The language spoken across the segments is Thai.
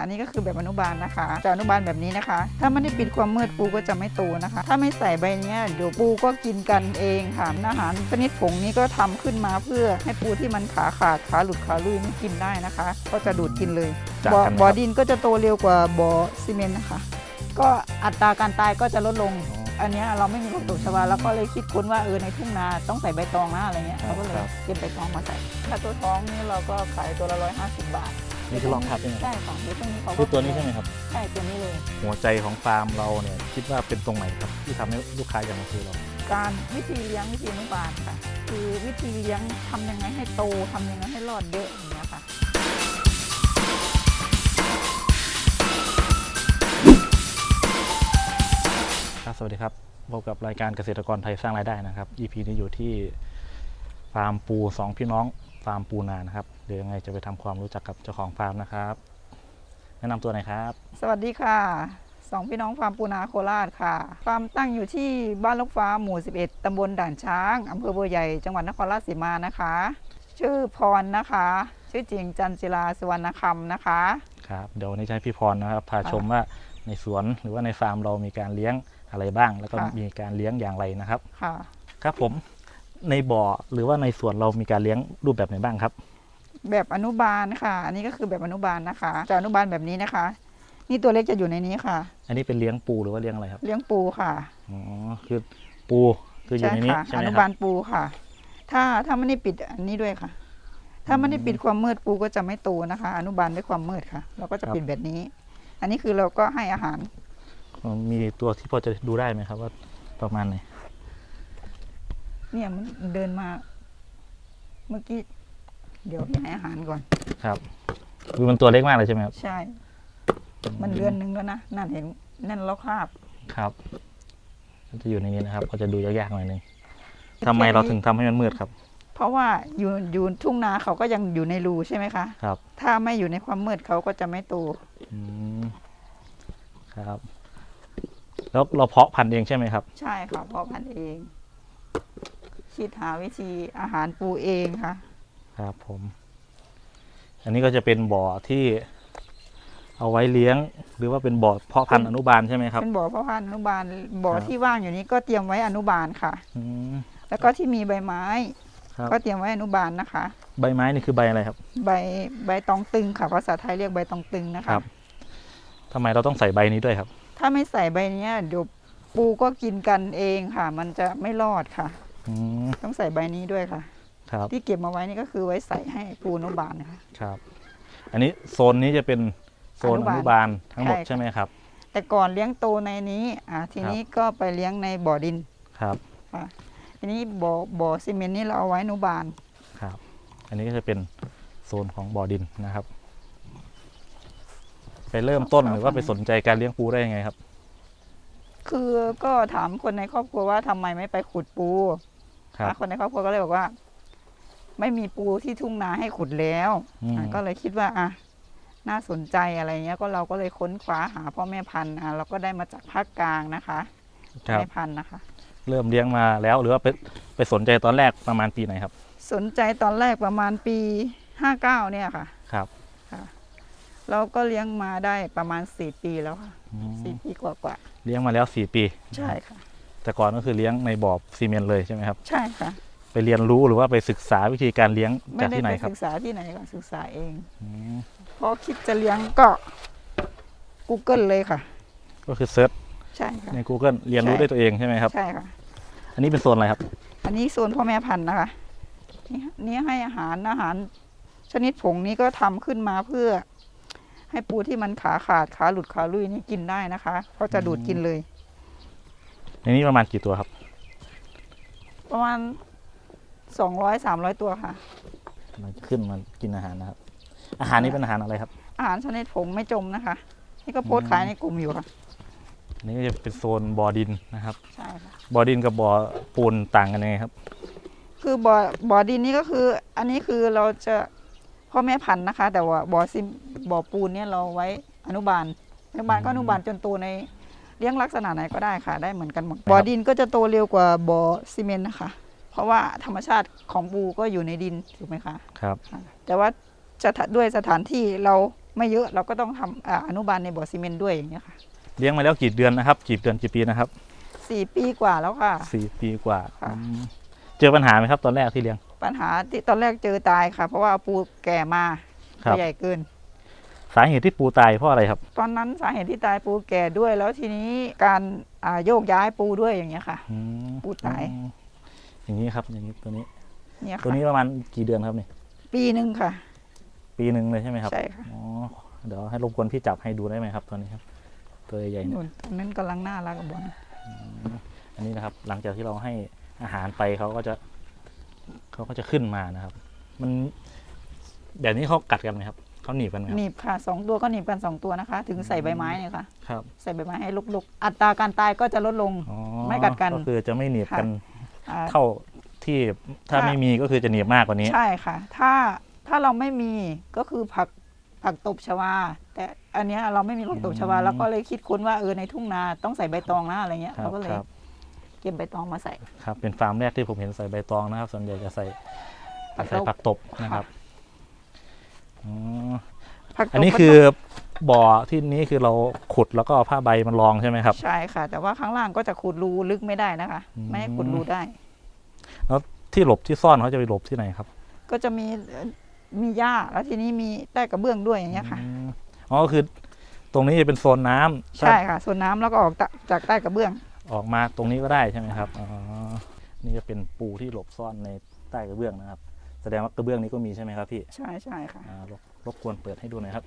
อันนี้ก็คือแบบอนุบาลนะคะจะอนุบาลแบบนี้นะคะ ถ้าไม่ได้ปิดความมืดปูก็จะไม่โตนะคะ ถ้าไม่ใส่ใบเนี้ยเดี๋ยวปูก็กินกันเองค่ะอาหารชนิดผงนี้ก็ทำขึ้นมาเพื่อให้ปูที่มันขาขาดขาหลุดขาลุยนี่กินได้นะคะ ก็จะดูดกินเลยจากบ่อกันไหมครับบ่อดินก็จะโตเร็วกว่าบ่อซีเมนต์นะคะ ก็อัตราการตายก็จะลดลง อันเนี้ยเราไม่มีกระตุกชวาแล้วก็เลยคิดค้นว่าเออในทุ่งนาต้องใส่ใบตองนะอะไรเงี้ยเราก็เลยเก็บใบตองมาใส่ถ้าตัวท้องนี่เราก็ขายตัวละร้อยห้าสิบบาท นี่คือลองทับใช่ไหมครับใช่ค่ะเดี๋ยวตรงนี้เขาก็คือตัวนี้ใช่ไหมครับ ใช่ตัวนี้เลย หัวใจของฟาร์มเราเนี่ยคิดว่าเป็นตรงไหนครับที่ทำให้ลูกค้าอยากมาซื้อเรา การวิธีเลี้ยงวิธีอนุบาลค่ะ คือวิธีเลี้ยงทำยังไงให้โตทำยังไงให้รอดเยอะอย่างเงี้ยค่ะ ครับสวัสดีครับพบกับรายการเกษตรกรไทยสร้างรายได้นะครับ EP นี้อยู่ที่ฟาร์มปูสองพี่น้องฟาร์มปูนานะครับ เดี๋ยวยังไงจะไปทำความรู้จักกับเจ้าของฟาร์มนะครับ แนะนำตัวหน่อยครับ สวัสดีค่ะสองพี่น้องฟาร์มปูนาโคราชค่ะฟาร์มตั้งอยู่ที่บ้านลูกฟ้าหมู่ 11ตำบลด่านช้างอำเภอบัวใหญ่จังหวัดนครราชสีมานะคะ ชื่อพรนะคะ ชื่อจริงจันจิลาสุวรรณคำนะคะครับเดี๋ยววันนี้จะให้พี่พรนะครับพาค่ะชมว่าในสวนหรือว่าในฟาร์มเรามีการเลี้ยงอะไรบ้าง แล้วก็ค่ะมีการเลี้ยงอย่างไรนะครับค่ะครับผมในบ่อหรือว่าในสวนเรามีการเลี้ยงรูปแบบไหนบ้างครับ แบบอนุบาลค่ะ อันนี้ก็คือแบบอนุบาลนะคะจะอนุบาลแบบนี้นะคะ นี่ตัวเล็กจะอยู่ในนี้ค่ะ อันนี้เป็นเลี้ยงปูหรือว่าเลี้ยงอะไรครับ เลี้ยงปูค่ะ อ๋อ คือปูคืออยู่ในนี้ค่ะใช่อไหมนุครับาลปูค่ะ ถ้าถ้าไม่ได้ปิดอันนี้ด้วยค่ะ ถ้าไม่ได้ปิดความมืดปูก็จะไม่โตนะคะ อนุบาลด้วยความมืดค่ะ เราก็จะปิดแบบนี้ อันนี้คือเราก็ให้อาหารอ๋อมีตัวที่พอจะดูได้ไหมครับว่าประมาณไหน เนี่ยมันเดินมา เมื่อกี้ เดี๋ยวพี่ให้อาหารก่อน ครับคือมันตัวเล็กมากเลยใช่ไหมครับ ใช่ มันเดือนหนึงแล้วนะนั่นเห็นนั่นเราคราบ ครับมันจะอยู่ในนี้นะครับ ก็จะดูยากๆหน่อยหนึงทำไมเราถึงทำให้มันมืดครับ เพราะว่าอยู่อยู่ทุ่งนาเขาก็ยังอยู่ในรูใช่ไหมคะ ครับถ้าไม่อยู่ในความมืดเขาก็จะไม่โต อืมครับ แล้วเราเพาะพันธุ์เองใช่ไหมครับ ใช่ค่ะเพาะพันธุ์เอง คิดหาวิธีอาหารปูเองค่ะ ครับผม อันนี้ก็จะเป็นบ่อที่เอาไว้เลี้ยง หรือว่าเป็นบ่อเพาะพันธุ์อนุบาลใช่ไหมครับ เป็นบ่อเพาะพันธุ์อนุบาลบ่อครับที่ว่างอยู่นี้ก็เตรียมไว้อนุบาลค่ะอืมแล้วก็ที่มีใบไม้ครับก็เตรียมไว้อนุบาลนะคะ ใบไม้นี่คือใบอะไรครับ ใบใบตองตึงค่ะภาษาไทยเรียกใบตองตึงนะครัคะบทำไมเราต้องใส่ใบนี้ด้วยครับ ถ้าไม่ใส่ใบเนี้ยเดี๋ยวปูก็กินกันเองค่ะ มันจะไม่รอดค่ะอืมต้องใส่ใบนี้ด้วยค่ะ ครับที่เก็บมาไว้นี่ก็คือไว้ใส่ให้ปูอนุบาลนะคะครับ อันนี้โซนนี้จะเป็นโซนออนุนุบาบาลลทั้งหมดใช่ค่ะใช่ไหมครับ แต่ก่อนเลี้ยงโตในนี้อ่าทีนี้ก็ไปเลี้ยงในบ่อดินครับค่ะทีนี้บ่อบ่อซีเมนต์นี่เราเอาไว้อนุบาลครับ อันนี้ก็จะเป็นโซนของบ่อดินนะครับ ไปเริ่มต้นหรือว่าไปสนใจการเลี้ยงปูได้ยังไงครับ คือก็ถามคนในครอบครัวว่าทำไมไม่ไปขุดปูครับ อะคนในครอบครัวก็เลยบอกว่า ไม่มีปูที่ทุ่งนาให้ขุดแล้วอืมอะก็เลยคิดว่าอะน่าสนใจอะไรเงี้ย ก็เราก็เลยค้นคว้าหาพ่อแม่พันธุ์อะเราก็ได้มาจากภาคกลางนะคะครับแม่พันธุ์นะคะ เริ่มเลี้ยงมาแล้วหรือว่าไปไปสนใจตอนแรกประมาณปีไหนครับ สนใจตอนแรกประมาณปีห้าเก้าเนี่ยค่ะ ครับเราก็เลี้ยงมาได้ประมาณสี่ปีแล้วค่ะอืมสี่ปีกว่ากว่าเลี้ยงมาแล้วสี่ปีๆใช่ค่ะ แต่ก่อนก็คือเลี้ยงในบ่อซีเมนต์เลยใช่ไหมครับ ใช่ค่ะ ไปเรียนรู้หรือว่าไปศึกษาวิธีการเลี้ยงไม่จากได้ที่ไหนไปครับศึกษาที่ไหนก็ศึกษาเองอืมพอคิดจะเลี้ยงก็ Google เลยค่ะ ก็คือเซิร์ชใช่ค่ะ ใน Google เรียนรู้ใช่ ด้วยตัวเองใช่ไหมครับ ใช่ค่ะ อันนี้เป็นโซนอะไรครับ อันนี้โซนพ่อแม่พันธุ์นะคะนี่นี่ให้อาหารอาหาร ชนิดผงนี้ก็ทำขึ้นมาเพื่อ ให้ปูที่มันขาขาดขาหลุดขาลุยนี่กินได้นะคะเขาจะดูดกินเลย ในนี้ประมาณกี่ตัวครับ ประมาณ สองร้อยสามร้อยตัวค่ะ มันขึ้นมากินอาหารนะครับ อาหารนี้เป็นอาหารอะไรครับ อาหารชนิดผงไม่จมนะคะ นี่ก็โพสต์ขายในกลุ่มอยู่ค่ะ อันนี้ก็จะเป็นโซนบ่อดินนะครับ ใช่ค่ะ บ่อดินกับบ่อปูนต่างกันยังไงครับ คือบ่อบ่อดินนี่ก็คือ อันนี้คือเราจะพ่อแม่พันธุ์นะคะ แต่ว่าบ่อซิมบ่อปูนเนี่ยเราไว้อนุบาล อนุบาลก็อนุบาลจนโตในเลี้ยงลักษณะไหนก็ได้ค่ะ ได้เหมือนกันหมด บ่อดินก็จะโตเร็วกว่าบ่อซีเมนต์นะคะ เพราะว่าธรรมชาติของปูก็อยู่ในดินถูกไหมคะครับค่ะแต่ว่าจะด้วยสถานที่เราไม่เยอะเราก็ต้องทำอ่าอนุบาลในบ่อซีเมนต์ด้วยอย่างเงี้ยค่ะเลี้ยงมาแล้วกี่เดือนนะครับกี่เดือนกี่ปีนะครับสี่ปีกว่าแล้วค่ะ สี่ปีกว่าค่ะ อืมเจอปัญหาไหมครับตอนแรกที่เลี้ยง ปัญหาที่ตอนแรกเจอตายค่ะ เพราะว่าปูแก่มาครับตัวใหญ่เกิน สาเหตุที่ปูตายเพราะอะไรครับ ตอนนั้นสาเหตุที่ตายปูแก่ด้วย แล้วทีนี้การอ่าโยกย้ายปูด้วยอย่างเงี้ยค่ะ อืมปูตาย อืม อย่างนี้ครับอย่างนี้ตัวนี้เนี่ยตัวค่ะนี้ประมาณกี่เดือนครับเนี่ยปีหนึ่งค่ะ ปีหนึ่งเลยใช่ไหมครับใช่ค่ะ อ๋อเดี๋ยวให้รบกวนพี่จับให้ดูได้ไหมครับ ตัวนี้ครับ ตัวใหญ่ๆเนี่ย นู่นตรงนั้นกำลังน่ารักกับบอลอันนี้นะครับหลังจากที่เราให้อาหารไปเขาก็จะเขาก็จะขึ้นมานะครับ มันแบบนี้เขากัดกันไหมครับเขาหนีบกันไหมครับหนีบค่ะสองตัวก็หนีบกันสองตัวนะคะ ถึงใส่ใบไม้เนี่ยค่ะ ครับใส่ใบไม้ให้ลุกๆ อัตราการตายก็จะลดลง อ๋อไม่กัดกัน ก็คือจะไม่หนีบกันอ่า เท่าที่ถ้าค่ะไม่มีก็คือจะหนีบมากกว่านี้ ใช่ค่ะ ถ้าถ้าเราไม่มีก็คือผักผักตบชวา แต่อันเนี้ยเราไม่มีผักตบชวาอืมเราก็เลยคิดค้นว่าเออในทุ่งนาต้องใส่ใบตองนะอะไรเงี้ยครัเราบก็เลยครับเก็บใบตองมาใส่ ครับเป็นฟาร์มแรกที่ผมเห็นใส่ใบตองนะครับส่วนใหญ่จะใส่ผักตบ ใส่ผักตบนะครับอ๋อผักตบอันนี้ก็คือต้ง บ่อที่นี้คือเราขุดแล้วก็เอาผ้าใบมันรองใช่ไหมครับ ใช่ค่ะ แต่ว่าข้างล่างก็จะขุดรูลึกไม่ได้นะคะอืมไม่ให้ขุดรูได้ที่หลบที่ซ่อนเขาจะไปหลบที่ไหนครับ ก็จะมีเอ่อมีหญ้าแล้วทีนี้มีใต้กระเบื้องด้วยอย่างเงี้ยค่ะอืมอ๋อคือตรงนี้จะเป็นโซนน้ำใช่ค่ะส่วนน้ำแล้วก็ออกตะจากใต้กระเบื้อง ออกมาตรงนี้ก็ได้ใช่ไหมครับอ๋อนี่จะเป็นปูที่หลบซ่อนในใต้กระเบื้องนะครับ แสดงว่ากระเบื้องนี้ก็มีใช่ไหมครับพี่ใช่ใช่ค่ะอ่ารบรบกวนเปิดให้ดูหน่อยครับ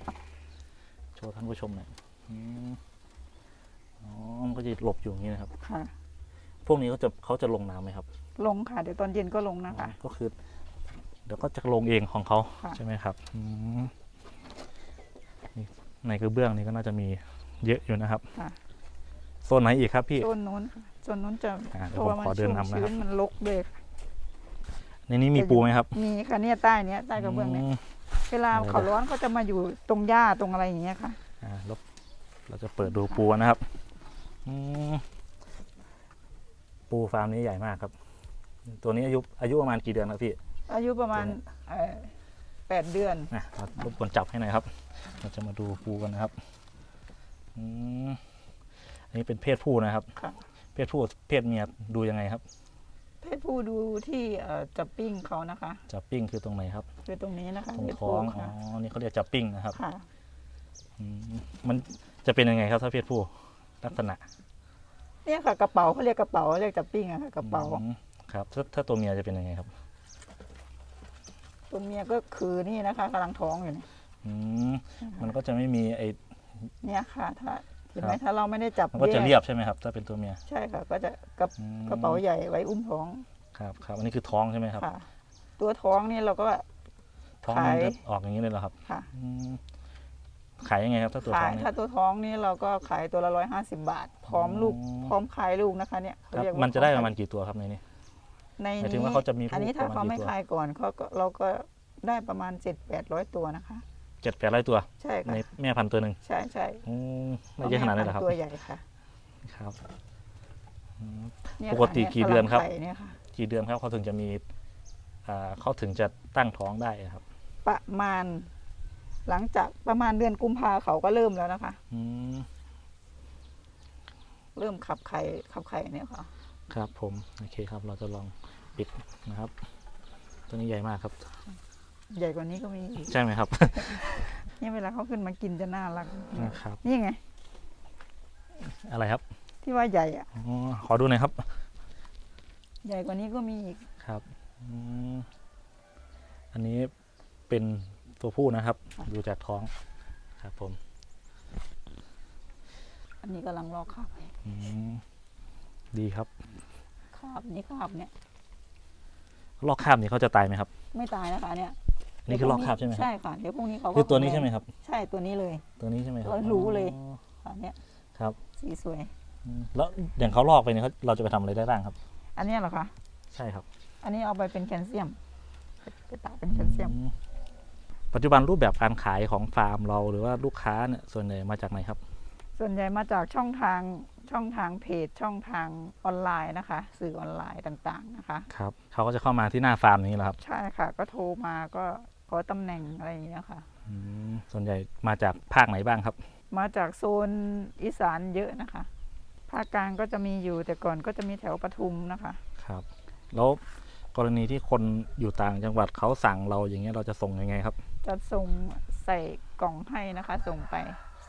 โชว์ท่านผู้ชมหน่อยอืมอ๋อมันก็จะหลบอยู่อย่างนี้นะครับ ค่ะ พวกนี้เขาจะเขาจะลงน้ำไหมครับ ลงค่ะ เดี๋ยวตอนเย็นก็ลงนะคะ ก็คือ เดี๋ยวก็จะลงเองของเขาค่ะ ใช่ไหมครับอืมนี่ในกระเบื้องนี้ก็น่าจะมีเยอะอยู่นะครับ ค่ะโซนไหนอีกครับพี่ โซนนู้นค่ะโซนนู้นจะอ่าเดี๋เพยวราะผมว่ามันขอเดินชุ่มนำนะครับ ชื้นมันลกด้วยค่ะในนี้มีปูไหมครับ มีค่ะเนี่ยใต้เนี้ยใต้กระเบื้องเนี่ยม เวลาเดี๋ยวเขาร้อนเขาจะมาอยู่ตรงหญ้าตรงอะไรอย่างเงี้ยค่ะอ่าเราเราจะเปิดดูปูนะครับอืมปูฟาร์มนี้ใหญ่มากครับ ตัวนี้อายุอายุประมาณกี่เดือนครับพี่อายุประมาณตัวเนี้ยเอ่อแปดเดือนนะรบกวนจับให้หน่อยครับ เราจะมาดูปูกันนะครับอืมอันนี้เป็นเพศผู้นะครับ ค่ะ เพศผู้เพศเมียดูยังไงครับ เพศผู้ดูที่เอ่อจับปิ้งเขานะคะ จับปิ้งคือตรงไหนครับ คือตรงนี้นะคะตรงเพศท้อผู้ง อ๋ค่ะอ นี่เขาเรียกจับปิ้งนะครับค่ะ อืมมันจะเป็นยังไงครับถ้าเพศผู้ลักษณะเนี่ยค่ะกระเป๋าเขาเรียกกระเป๋าเรียกจับปิ้งอะค่ะกระเป๋า อืมครับถ้าถ้าตัวเมียจะเป็นยังไงครับตัวเมียก็คือนี่นะคะกำลังท้องอยู่เนี่ยอืมมันก็จะไม่มีไอเนี่ยค่ะ ถ้า เห็นไหมครับถ้าเราไม่ได้จับมันก็จะแเรียบใช่ไหมครับ ถ้าเป็นตัวเมีย ใช่ค่ะ ก็จะกระอืมกระเป๋าใหญ่ไว้อุ้มท้อง ครับครับอันนี้คือท้องใช่ไหมครับค่ะตัวท้องนี่เราก็ท้องมันขายจะออกอย่างนี้เลยเหรอครับ ค่ะอืมขายยังไงครับถ้าตัวขาท้อยงนี่ถ้าตัวท้องนี่เราก็ขายตัวละร้อยห้าสิบบาท พร้อมลูกอ๋อพร้อมขายลูกนะคะเนี่ยเขาครับเรียกว่ามันจะได้ประมาณพอกี่ตัวครับในนี้ขายในหมายถึนี้งว่าเขาจะมีอันนี้ลูกถ้าประมาณเขาไม่กี่ตัวขายก่อนเขาก็เราก็ได้ประมาณเจ็ดแปดร้อยตัวนะคะ เจ็ดแปดร้อยตัว ใช่ค่ะในแม่พันธุ์ตัวหนึ่งใช่ใช่อืมไม่เยอะขนาดนั้นเหรอครับตัวใหญ่ค่ะครับอืม เนี่ยปกติค่ะกี่เดือนครับกำลังไข่เนี่ยค่ะ กี่เดือนครับเขาถึงจะมีอ่าเขาถึงจะตั้งท้องได้ครับประมาณ หลังจากประมาณเดือนกุมภาเขาก็เริ่มแล้วนะคะ อืมเริ่มขับไข่ขับไข่เนี่ยค่ะ ครับผมโอเคครับเราจะลองปิดนะครับ ตัวนี้ใหญ่มากครับ ใหญ่กว่านี้ก็มีอีกใช่ไหมครับ เนี่ยเวลาเขาขึ้นมากินจะน่ารักนะครับ นี่ไง อะไรครับที่ว่าใหญ่อะอ๋อขอดูหน่อยครับ ใหญ่กว่านี้ก็มีอีกครับอืมอันนี้เป็นตัวผู้นะครับ ดูจากท้องครับผมอันนี้กำลังรอคาบอืมดีครับคาบนี่คาบเนี่ย ลอกคราบนี่เขาจะตายไหมครับ ไม่ตายนะคะเนี่ยอั นนี่คือลอกคราบใช่ไหมครับ ใช่ค่ะเดี๋ยวพรุ่งนี้เขาก็คือตัวนี้ใช่ไหมครับ ใช่ตัวนี้เลย ตัวนี้ใช่ไหมครับเรารู้เลยอ๋อค่ะเนี่ยครับสีสวย อืมแล้วอย่างเขาลอกไปเนี่ยเขาเราจะไปทำอะไรได้บ้างครับ อันเนี้ยเหรอคะ ใช่ครับอันนี้เอาไปเป็นแคลเซียมไปตากเป็นแคลเซียม อืมปัจจุบันรูปแบบการขายของฟาร์มเราหรือว่าลูกค้าเนี่ยส่วนใหญ่มาจากไหนครับ ส่วนใหญ่มาจากช่องทางช่องทางเพจช่องทางออนไลน์นะคะ สื่อออนไลน์ต่างๆนะคะ ครับเขาก็จะเข้ามาที่หน้าฟาร์มนี้แหละครับ ใช่ค่ะ ก็โทรมาก็ ขอตำแหน่งอะไรอย่างเงี้ยค่ะออืมส่วนใหญ่มาจากภาคไหนบ้างครับ มาจากโซนอีสานเยอะนะคะ ภาคกลางก็จะมีอยู่แต่ก่อนก็จะมีแถวปทุมนะคะ ครับ แล้วกรณีที่คนอยู่ต่างจังหวัดเขาสั่งเราอย่างเงี้ยเราจะส่งยังไงครับ จะส่งใส่กล่องให้นะคะ ส่งไป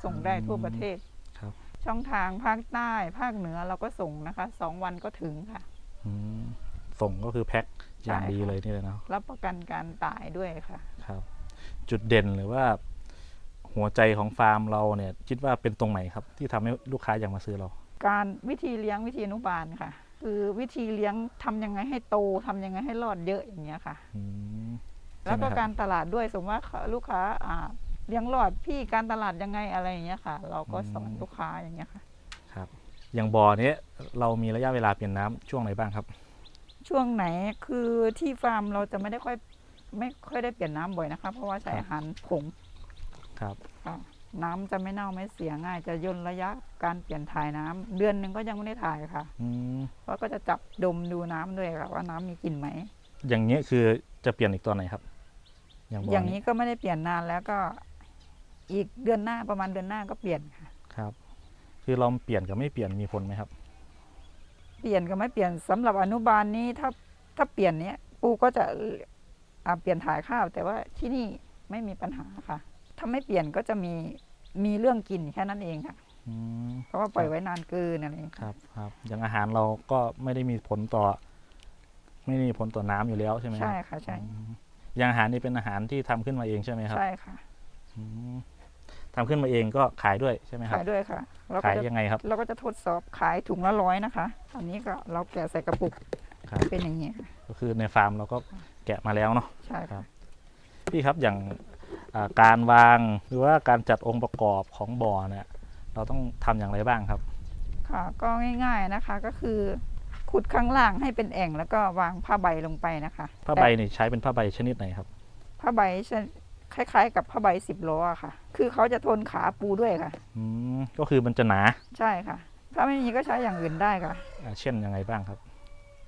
ส่งได้ทั่วประเทศครับ ช่องทางภาคใต้ภาคเหนือเราก็ส่งนะคะสองวันก็ถึงค่ะ อืม ส่งก็คือแพ็คอย่างใช่ดีค่ะเลยนี่เลยเนาะรับประกันการตายด้วยค่ะครับ จุดเด่นหรือว่า หัวใจของฟาร์มเราเนี่ย คิดว่าเป็นตรงไหนครับ ที่ทำให้ลูกค้าอยากมาซื้อเรา การวิธีเลี้ยงวิธีอนุบาลค่ะ คือวิธีเลี้ยงทำยังไงให้โตทำยังไงให้รอดเยอะอย่างเงี้ยค่ะอืมแล้วก็ใช่ไหมครับการตลาดด้วยสมมติว่าลูกค้าอ่าเลี้ยงรอดพี่การตลาดยังไงอะไรอย่างเงี้ยค่ะ เราก็สอนลูกค้าอย่างเงี้ยค่ะ ครับ อย่างบ่อเนี้ยเรามีระยะเวลาเปลี่ยนน้ำช่วงไหนบ้างครับ ช่วงไหนคือที่ฟาร์มเราจะไม่ได้ค่อยไม่ค่อยได้เปลี่ยนน้ำบ่อยนะคะ เพราะว่าใช้ครับอาหารผงครับ ค่ะน้ำจะไม่เน่าไม่เสียง่าย จะย่นระยะการเปลี่ยนถ่ายน้ำเดือนหนึ่งก็ยังไม่ได้ถ่ายค่ะ อืมเพราะก็จะจับดมดูน้ำด้วยค่ะว่าน้ำมีกลิ่นไหม อย่างเงี้ยคือจะเปลี่ยนอีกตอนไหนครับ อย่างบ่ออย่างนี้นี้ก็ไม่ได้เปลี่ยนนานแล้วก็อีกเดือนหน้าประมาณเดือนหน้าก็เปลี่ยนค่ะ ครับ คือเราเปลี่ยนกับไม่เปลี่ยนมีผลไหมครับ เปลี่ยนก็ไม่เปลี่ยนสำหรับอนุบาลนี้ถ้าถ้าเปลี่ยนเนี้ยปูก็จะอ่าเปลี่ยนถ่ายข้าว แต่ว่าที่นี่ไม่มีปัญหาค่ะ ถ้าไม่เปลี่ยนก็จะมีมีเรื่องกินแค่นั้นเองค่ะอืมเพราะว่าปล่อยไว้นานเกินอะไรอย่างเงี้ยครับครับอย่างอาหารเราก็ไม่ได้มีผลต่อ ไม่ได้มีผลต่อน้ำอยู่แล้วใช่ไหมครับใช่ค่ะใช่อืมอย่างอาหารนี่เป็นอาหารที่ทำขึ้นมาเองใช่ไหมครับใช่ค่ะอืม ทำขึ้นมาเองก็ขายด้วยใช่ไหมครับ ขายด้วยค่ะเราก็ขายจะยังไงครับ เราก็จะทดสอบขายถุงละร้อยนะคะ อันนี้ก็เราแกะใส่กระปุกครับ เป็นอย่างนี้ค่ะก็คือในฟาร์มเราก็แกะมาแล้วเนาะ ใช่ครัค่ะบ พี่ครับอย่างอ่าการวางหรือว่าการจัดองค์ประกอบของบ่อเนี่ย เราต้องทำอย่างไรบ้างครับ ค่ะ ก็ง่ายๆนะคะก็คือ ขุดข้างล่างให้เป็นแอ่งแล้วก็วางผ้าใบลงไปนะคะผ้าใบนี่ใช้เป็นผ้าใบชนิดไหนครับผ้าใบชนิด คล้าย ๆ กับผ้าใบสิบล้ออะค่ะ คือเขาจะทนขาปูด้วยค่ะ อืมก็คือมันจะหนาใช่ค่ะ ถ้าไม่มีก็ใช้อย่างอื่นได้ค่ะ อ่าเช่นยังไงบ้างครับ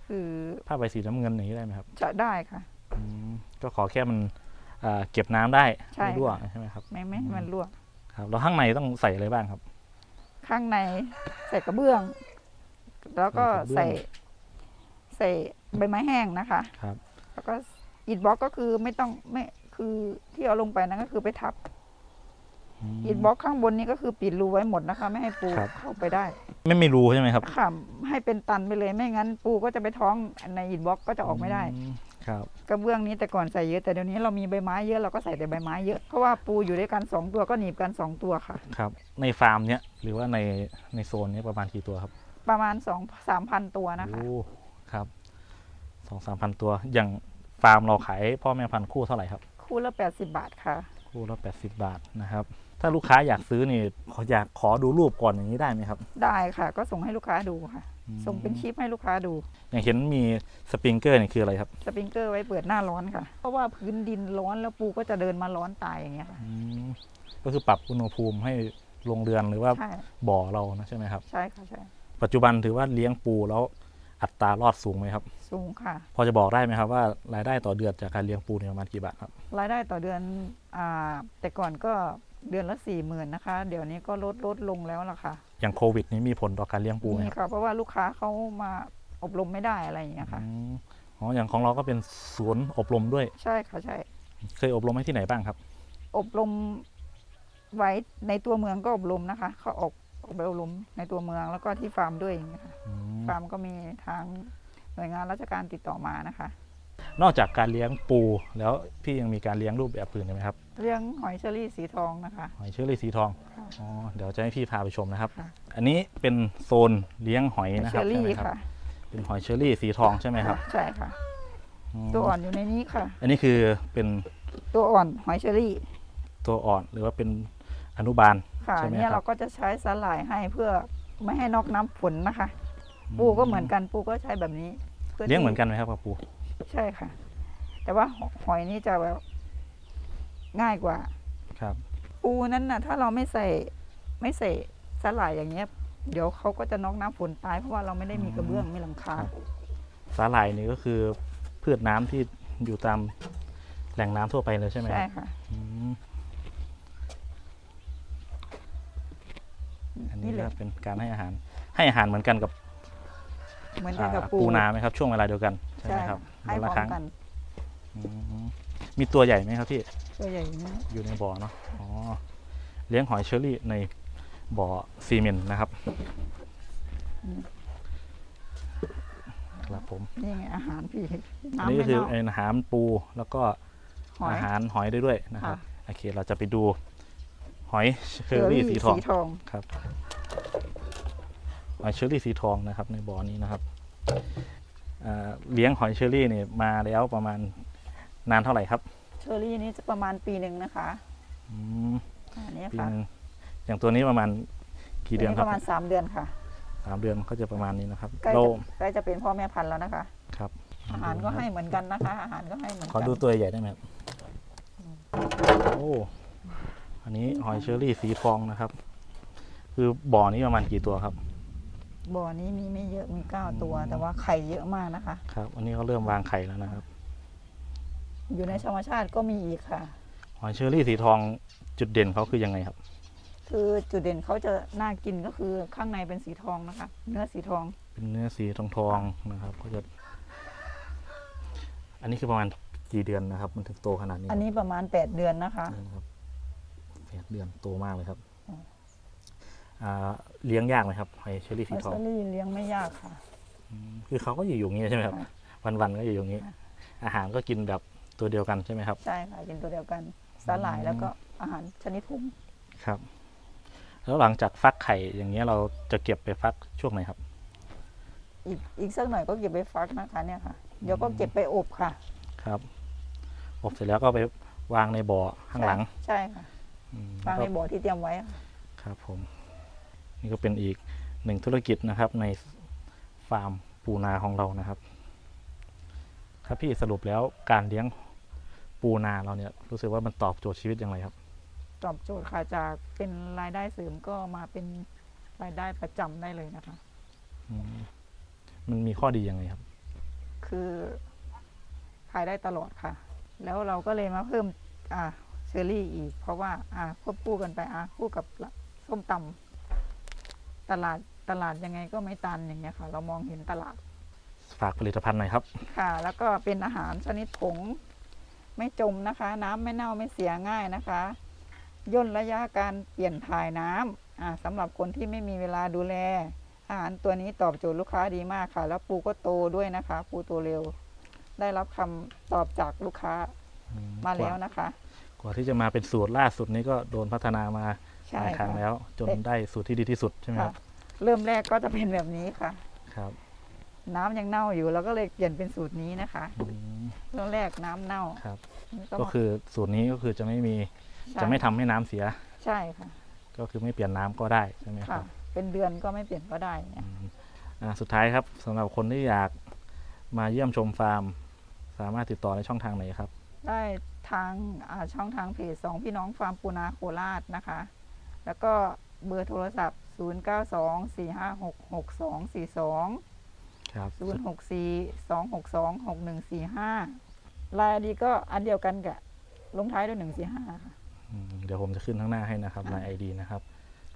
คือผ้าใบสีน้ำเงินอย่างนี้ได้ไหมครับจะได้ค่ะ อืมก็ขอแค่มันอ่าเก็บน้ำได้ใช่ ไม่รั่วค่ะใช่ไหมครับไม่ไม่ให้มันรั่วครับแล้วข้างในต้องใส่อะไรบ้างครับ ข้างในใส่กระเบื้อง แล้วก็ใส่ ใส่กระเบื้อง ใส่ใบไม้แห้งนะคะ ครับ แล้วก็อิฐบล็อกก็คือไม่ต้องไม่ คือที่เอาลงไปนั้นก็คือไปทับมอิฐบล็อกข้างบนนี้ก็คือปิดรูไว้หมดนะคะ ไม่ให้ปูครับ เข้าไปได้ไม่ไม่รู้ใช่ไหมครับค่ะให้เป็นตันไปเลยไม่งั้น ปูก็จะไปท้องในอิฐบล็อกก็จะออกไม่ได้มครับกระเบื้องนี้แต่ก่อนใส่เยอะแต่เดี๋ยวนี้เรามีใบไม้เยอะเราก็ใส่แต่ใบไม้เยอะเพราะว่าปูอยู่ด้วยกันสองตัวก็หนีบกันสองตัวค่ะ ครับ ในฟาร์มเนี้ยหรือว่าในในโซนเนี้ยประมาณกี่ตัวครับประมาณสองสามพันตัวนะคะ โอ้ครับสองสามพันตัวอย่างฟาร์มเราขายพ่อแม่พันธุ์คู่เท่าไหร่ครับ คู่ละแปดสิบาทค่ะ คู่ละแปดสิบบาทนะครับ ถ้าลูกค้าอยากซื้อนี่ขออยากขอดูรูปก่อนอย่างนี้ได้ไหมครับ ได้ค่ะ ก็ส่งให้ลูกค้าดูค่ะอืมส่งเป็นคลิปให้ลูกค้าดู อย่างเห็นมีสปริงเกอร์นี่คืออะไรครับ สปริงเกอร์ไว้เปิดหน้าร้อนค่ะ เพราะว่าพื้นดินร้อนแล้วปูก็จะเดินมาร้อนตายอย่างเงี้ยค่ะอืมก็คือปรับอุณหภูมิให้โรงเรือนหรือว่าใช่บ่อเรานะใช่ไหมครับ ใช่ค่ะใช่ ปัจจุบันถือว่าเลี้ยงปูแล้ว อัตรารอดสูงไหมครับ สูงค่ะ พอจะบอกได้ไหมครับว่ารายได้ต่อเดือนจากการเลี้ยงปูเนี่ยประมาณกี่บาทครับ รายได้ต่อเดือนอ่าแต่ก่อนก็เดือนละสี่หมื่นนะคะ เดี๋ยวนี้ก็ลดลดลงแล้วล่ะค่ะ อย่างโควิดนี้มีผลต่อการเลี้ยงปูไหมนี่ครับค่ะ เพราะว่าลูกค้าเขามาอบรมไม่ได้อะไรอย่างเงี้ยค่ะ อืมอ๋ออย่างของเราก็เป็นศูนย์อบรมด้วย ใช่ค่ะใช่ เคยอบรมให้ที่ไหนบ้างครับ อบรมไว้ในตัวเมืองก็อบรมนะคะ เขาออก อบรมในตัวเมืองแล้วก็ที่ฟาร์มด้วยอย่างเงี้ยค่ะอืมฟาร์มก็มีทางหน่วยงานราชการติดต่อมานะคะ นอกจากการเลี้ยงปูแล้วพี่ยังมีการเลี้ยงรูปแบบอื่นอีกไหมครับเรื่องหอยเชอรี่สีทองนะคะ หอยเชอรี่สีทองค่ะอ๋อเดี๋ยวจะให้พี่พาไปชมนะครับ ค่ะ อันนี้เป็นโซนเลี้ยงหอยนะเชครับอใช่รี่ไหมครับค่ะเป็นหอยเชอรี่สีทองใช่ไหมครับใช่ค่ะ อืมตัวอ่อนอยู่ในนี้ค่ะ อันนี้คือเป็นตัวอ่อนหอยเชอรี่ตัวอ่อนหรือว่าเป็น อนุบาลค่ะใช่ไหมเนี่ยครัเราบ ก็จะใช้สาหร่ายให้เพื่อไม่ให้นอกน้ำฝนนะคะปูก็เหมือนกันปูก็ใช้แบบนี้พื่เลี้ยงเหมือนที่กันไหมครับกับปู ใช่ค่ะ แต่ว่าหอยนี่จะแบบง่ายกว่า ครับ ปูนั้นน่ะ ถ้าเราไม่ใส่ไม่ใส่สลายอย่างเงี้ย เดี๋ยวเขาก็จะน็อกน้ำฝนตายเพราะว่าเราไม่ได้มีกระเบื้องมีหลังคาครับ สาหร่ายนี่ก็คือพืชน้ำที่อยู่ตามแหล่งน้ำทั่วไปเลยใช่ไหมคใช่รับค่ะ อืม อั นนี้นี่เลก็ยเป็นการให้อาหาร ให้อาหารเหมือนกันกับเหมือนกันกับอ่าปูปูนาไหมครับช่วงเวลาเดียวกันใช่ไหใช่มครับให้วันพละร้อครั้งมกันอืมมีตัวใหญ่ไหมครับพี่ตัวใหญ่อย่างนี้อยู่ในบ่อเนาะอ๋อเลี้ยงหอยเชอรี่ในบ่อซีเมนต์นะครับครับผมนี่ไงอาหารพี่อันน้ำนี้ไม่ก็คือเน่าเป็นอาหารปูแล้วก็หอยอาหารหอยได้ด้วยนะครับค่ะโอเคเราจะไปดูหอยเชอรี่สีทองสีทองครับ หอยเชอรี่สีทองนะครับ ในบ่อนี้นะครับอ่าเลี้ยงหอยเชอรี่เนี่ยมาแล้วประมาณนานเท่าไหร่ครับเชอรี่นี่จะประมาณปีหนึ่งนะคะอืมอันนี้ปีค่ะหนึงอย่างตัวนี้ประมาณกี่เดือนคปรับระมาณสามเดือนค่ะสามเดือนก็จะประมาณนี้นะครับใกล้เราจะใกล้จะเป็นพ่อแม่พันธุ์แล้วนะคะ ครับ อาหารก็ให้เหมือนกันนะคะ อาหารก็ให้เหมือนขอกันดูตัวใหญ่ได้ไหมครับโอ้อันนี้หอยเชอรี่สีทองนะครับ คือบ่อนี้ประมาณกี่ตัวครับ บ่อนี้มีไม่เยอะมีเก้าตัว แต่ว่าไข่เยอะมากนะคะ ครับ อันนี้เขาเริ่มวางไข่แล้วนะครับ อยู่ในธรรมชาติก็มีอีกค่ะ หอยเชอรี่สีทองจุดเด่นเขาคือยังไงครับ คือจุดเด่นเขาจะน่ากินก็คือข้างในเป็นสีทองนะคะ เนื้อสีทอง เป็นเนื้อสีทองทองๆนะครับก็จะ อันนี้คือประมาณกี่เดือนนะครับ มันถึงโตขนาดนี้อันนี้ประมาณแปดเดือนนะคะ นี่นะครับแปดเดือนโตมากเลยครับอืมอ่า เลี้ยงยากไหมครับหอยเชอรี่มสีอสทองซารี่เลี้ยงไม่ยากค่ะอืมคือเขาก็อยู่อย่างนี้ใช่ไหมครับค่ะวันๆก็อยู่อย่างนี้ อาหารก็กินแบบตัวเดียวกันใช่ไหมครับ ใช่ค่ะกินตัวเดียวกัน สาหร่ายแล้วก็อาหารชนิดผงครับ แล้วหลังจากฟักไข่อย่างเงี้ยเราจะเก็บไปฟักช่วงไหนครับ อีกอีกสักหน่อยก็เก็บไปฟักนะคะเนี่ยค่ะ เดี๋ยวก็เก็บไปอบค่ะ ครับ อบเสร็จแล้วก็ไปวางในบ่อข้างหลัง ใช่ค่ะอืมวางในบ่อที่เตรียมไว้ค่ะครับผม นี่ก็เป็นอีกหนึ่งธุรกิจนะครับในฟาร์มปูนาของเรานะครับ ครับพี่สรุปแล้วการเลี้ยงปูนาเราเนี่ยรู้สึกว่ามันตอบโจทย์ชีวิตอย่างไรครับ ตอบโจทย์ค่ะจากเป็นรายได้เสริมก็มาเป็นรายได้ประจำได้เลยนะคะ อืมมันมีข้อดียังไงครับ คือขายได้ตลอดค่ะ แล้วเราก็เลยมาเพิ่มอ่าเชอรี่อีก เพราะว่าอ่าควบคู่กันไปอ่าคู่กับส้มตำ ตลาดตลาดยังไงก็ไม่ตันอย่างเงี้ยค่ะ เรามองเห็นตลาดฝากผลิตภัณฑ์หน่อยครับ ค่ะ แล้วก็เป็นอาหารชนิดผง ไม่จมนะคะ น้ำไม่เน่าไม่เสียง่ายนะคะ ย่นระยะการเปลี่ยนถ่ายน้ำอ่าสำหรับคนที่ไม่มีเวลาดูแล อาหารตัวนี้ตอบโจทย์ลูกค้าดีมากค่ะ แล้วปูก็โตด้วยนะคะ ปูโตเร็ว ได้รับคำตอบจากลูกค้าอืมาแล้วกว่นะคะ กว่าที่จะมาเป็นสูตรล่าสุดนี้ก็โดนพัฒนามาห ใช่ลายครั้งค่ะ แล้ว จนได้สูตรที่ดีที่สุดใช่ไหมคค่ะรับเริ่มแรกก็จะเป็นแบบนี้ค่ะ ครับน้ำยังเน่าอยู่เราก็เลยเปลี่ยนเป็นสูตรนี้นะคะ อืมเริ่มแรกน้ำเน่าครับนี่ก็มาคือสูตรนี้ก็คือจะไม่มีใช่จะไม่ทำให้น้ำเสีย ใช่ค่ะก็คือไม่เปลี่ยนน้ำก็ได้ใช่ไหมคค่ะ รับเป็นเดือนก็ไม่เปลี่ยนก็ได้เนี่ยอืมอ่าสุดท้ายครับสำหรับคนที่อยากมาเยี่ยมชมฟาร์ม สามารถติดต่อในช่องทางไหนครับ ได้ทางอ่าช่องทางเพจสองพี่น้องฟาร์มปูนาโคราชนะคะ แล้วก็เบอร์โทรศัพท์ 0 9 2 4 5 6 6 2 4 2 ครับ0 6 4 2 6 2 6 1 4 5รายดีก็อันเดียวกันกับลงท้ายด้วย 1 4 5 ค่ะอืมเดี๋ยวผมจะขึ้นข้างหน้าให้นะครับในไอดีนะครับ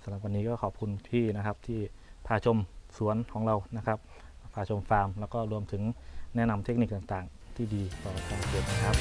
สำหรับวันนี้ก็ขอบคุณพี่นะครับที่พาชมสวนของเรานะครับ พาชมฟาร์ม แล้วก็รวมถึงแนะนำเทคนิคต่างๆ ที่ดีต่อการเกิดนะครับ